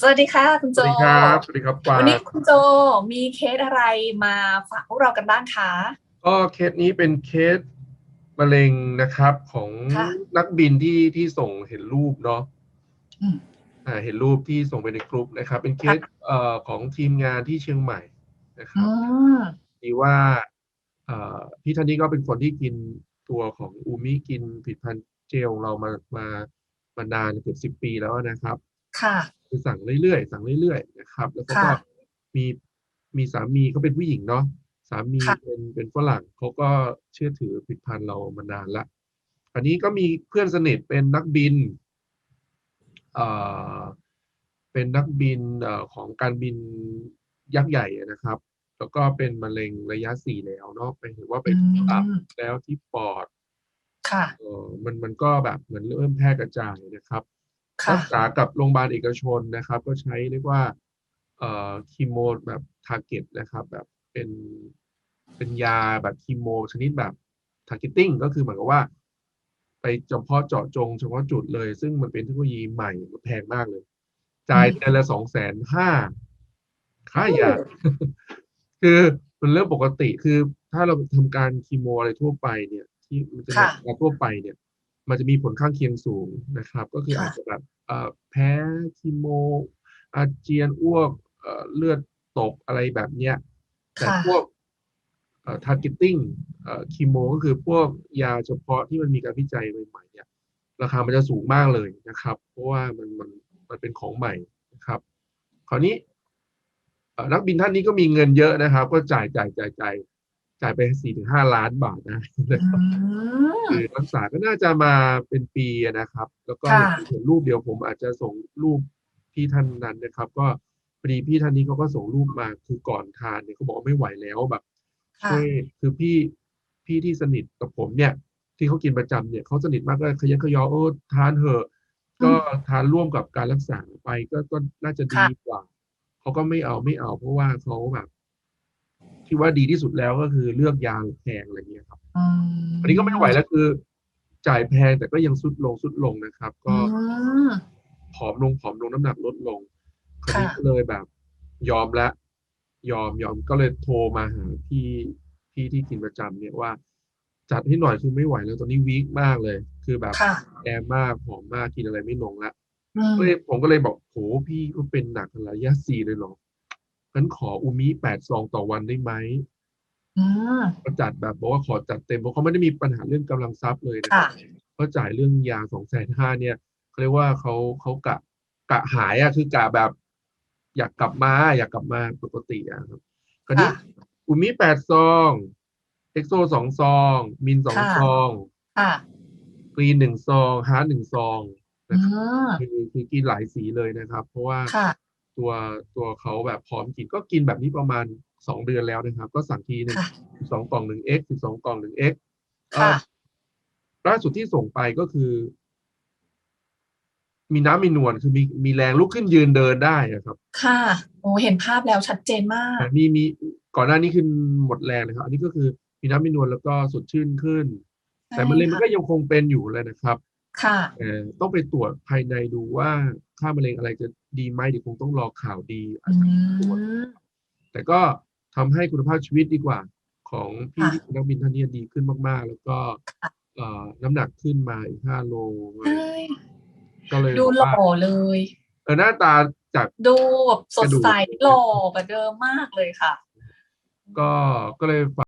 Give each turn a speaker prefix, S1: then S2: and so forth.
S1: สวัสดีค่ะ คุณ
S2: ส
S1: โจ
S2: วัสดีครับ สวัสดีครับกวา
S1: วันนี้
S2: ง
S1: คุณโจมีเคสอะไรมาฝากพวกเรากันบ้างคะ
S2: ก็เคสนี้เป็นเคสมะเร็งนะครับของ
S1: ค่ะ
S2: นักบินที่ที่ส่งเห็นรูปเนาะ
S1: อืม
S2: อ่าเห็นรูปที่ส่งไปในกลุ่มนะครับ เป็นเคสเอ่อของทีมงานที่เชียงใหม่นะค
S1: อื
S2: รับ
S1: ม
S2: ดีว่าเอ่อพี่ท่านนี้ก็เป็นคนที่กินตัวของอูมิกินผลิตภัณฑ์เจลของเรามามา มานานเกือบสิบปีแล้วนะครับ
S1: ค่ะ
S2: คือสั่งเรื่อยๆสั่งเรื่อยๆนะครับ แล้วเขาก็
S1: ค่ะ
S2: มีมีสามีเขาเป็นผู้หญิงเนาะสามี
S1: ค่ะ
S2: เป็นเป็นฝรั่งเขาก็เชื่อถือผลิตภัณฑ์เรามานานละอันนี้ก็มีเพื่อนสนิทเป็นนักบินเอ่อเป็นนักบินเอ่อของการบินยักษ์ใหญ่อะนะครับ แล้วก็เป็นมะเร็งระยะสี่แล้วเนาะไปถึงว่าไป
S1: อื
S2: ที่ตับ
S1: ม
S2: แล้วที่ปอด
S1: ค่ะ
S2: เออมันมันก็แบบเหมือนเริ่มแพร่กระจายนะครับ
S1: ค่ะ
S2: รักษากับโรงพยาบาลเอกชนนะครับ ก็ใช้เรียกว่าเอ่อคีโมแบบทาร์เก็ตนะครับ แบบเป็นเป็นยาแบบคีโม ชนิดแบบทาร์เก็ตติ้งก็คือเหมือนกับว่า ไปเฉพาะเจาะจงเฉพาะจุดเลย ซึ่งมันเป็นเทคโนโลยีใหม่แพงมากเลย จ่าย
S1: อืม
S2: เดือนละสองแสนห้าค่ายาคือมันเรื่องปกติคือถ้าเราทำการคีโมอะไรทั่วไปเนี่ย ที่มันจะ
S1: ค่ะ
S2: ยาทั่วไปเนี่ย มันจะมีผลข้างเคียงสูงนะครับ ก็คือ
S1: ค่ะ
S2: อาจจะแบบเอ่อแพ้คีโม อาเจียนอ้วกเอ่อเลือดตกอะไรแบบเนี้ยแต่
S1: ค่ะ
S2: พวกเอ่อ targeting เอ่อคีโมก็คือพวกยาเฉพาะที่มันมีการวิจัยใหม่ๆเนี่ยราคามันจะสูงมากเลยนะครับ เพราะว่ามันมันมันเป็นของใหม่นะครับ คราวนี้เอ่อนักบินท่านนี้ก็มีเงินเยอะนะครับ ก็จ่ายจ่ายจ่ายจ่าย จ่ายไปสี่ถึงห้าล้านบาทนะ
S1: อืม
S2: คือรักษาก็น่าจะมาเป็นปีอะนะครับ แล้วก็
S1: ค่ะ
S2: เห็นรูปเดียวผมอาจจะส่งรูปพี่ท่านนั้นนะครับ ก็พอดีพี่ท่านนี้เขาก็ส่งรูปมาคือก่อนทานเนี่ยเขาบอกว่าไม่ไหวแล้วแบบ
S1: ค่ะ
S2: ช่วยคือพี่พี่ที่สนิทกับผมเนี่ย ที่เขากินประจำเนี่ยเขาสนิทมากก็ขยันขยอเออทานเถอะ ก็ทานร่วมกับการรักษาไปก็ก็น่าจะดี
S1: ค่ะ
S2: กว่าเขาก็ไม่เอาไม่เอา เพราะว่าเขาแบบ คิดว่าดีที่สุดแล้วก็คือเลือกยาแพงอะไรเงี้ยครับ
S1: อืม
S2: อันนี้ก็ไม่ไหวแล้วคือ จ่ายแพงแต่ก็ยังสุดลงสุดลงนะครับ ก็
S1: อืม
S2: ผอมลงผอมลงน้ำหนักลดลงคราวนี้
S1: ค่ะ
S2: ก็เลยแบบ ยอมละ ยอมยอมก็เลยโทรมาหาพี่พี่ที่กินประจำเนี่ยว่า จัดให้หน่อยคือไม่ไหวแล้วตอนนี้วีคมากเลย คือแบบ
S1: ค่ะ
S2: แอมากผอมมากกินอะไรไม่ลงละ
S1: อืม
S2: ก็เลยผมก็เลยบอกโหพี่ก็เป็นหนักระยะสี่เลยเหรอ งั้นขออูมิแปดซองต่อวันได้ไหม
S1: อืม
S2: ก็จัดแบบบอกว่าขอจัดเต็มเพราะเขาไม่ได้มีปัญหาเรื่องกำลังทรัพย์เลยนะค
S1: ค่ะ
S2: รับเขาจ่ายเรื่องยาสองแสนห้าเนี่ยเขาเรียกว่าเขาเขากะกะหายอะคือกะแบบ อยากกลับมา อยากกลับมาปกติอะครับคราวนี้
S1: ค่ะ
S2: อูมิแปดซองเอ็กโซสองซอง มินสอง
S1: ค่ะ
S2: ซอง
S1: ค่ะ
S2: กรีนหนึ่งซองฮาร์ดหนึ่งซอง
S1: อื
S2: นะครับ
S1: ม
S2: คือคือกินหลายสีเลยนะครับ เพราะว่า
S1: ค่ะ
S2: ตัวตัวเขาแบบพร้อมกินก็กินแบบนี้ประมาณสองเดือนแล้วนะครับ ก็สั่งทีหนึ่ง
S1: ค่ะ
S2: สิบสองกล่องหนึ่ง x สิบสองกล่องหนึ่ง x
S1: ค่ะ
S2: ล่าสุดที่ส่งไปก็คือ มีน้ำมีนวลคือมีมีแรงลุกขึ้นยืนเดินได้อะครับ
S1: ค่ะโอ้เห็นภาพแล้วชัดเจนมาก
S2: มีมีก่อนหน้านี้คือหมดแรงนะครับ อันนี้ก็คือมีน้ำมีนวลแล้วก็สดชื่นขึ้น แต่มะเร็งมันก็ยังคงเป็นอยู่เลยนะครับ
S1: ค่ะ
S2: เอ่อต้องไปตรวจภายในดูว่าค่ามะเร็งอะไรจะดีไหมเดี๋ยวคงต้องรอข่าวดีอาจ
S1: อื
S2: จะตรวจ
S1: ม
S2: แต่ก็ทำให้คุณภาพชีวิตดีกว่า ของพี่
S1: ค่ะ
S2: ที่เป็นนักบินท่านนี้ดีขึ้นมาก ๆ แล้วก็
S1: ค่ะ
S2: เอ่อน้ำหนักขึ้นมาอีกห้าโล
S1: ใช่
S2: ก็เลย
S1: ดู
S2: บอก
S1: หล่
S2: ว่า
S1: อเลย
S2: เออหน้าตาจาก
S1: ดูแบบส
S2: ก
S1: ด
S2: ระดูก
S1: ใสหล่อกว่าเดิมมากเลยค่ะ
S2: ก็ก็เลยฝาก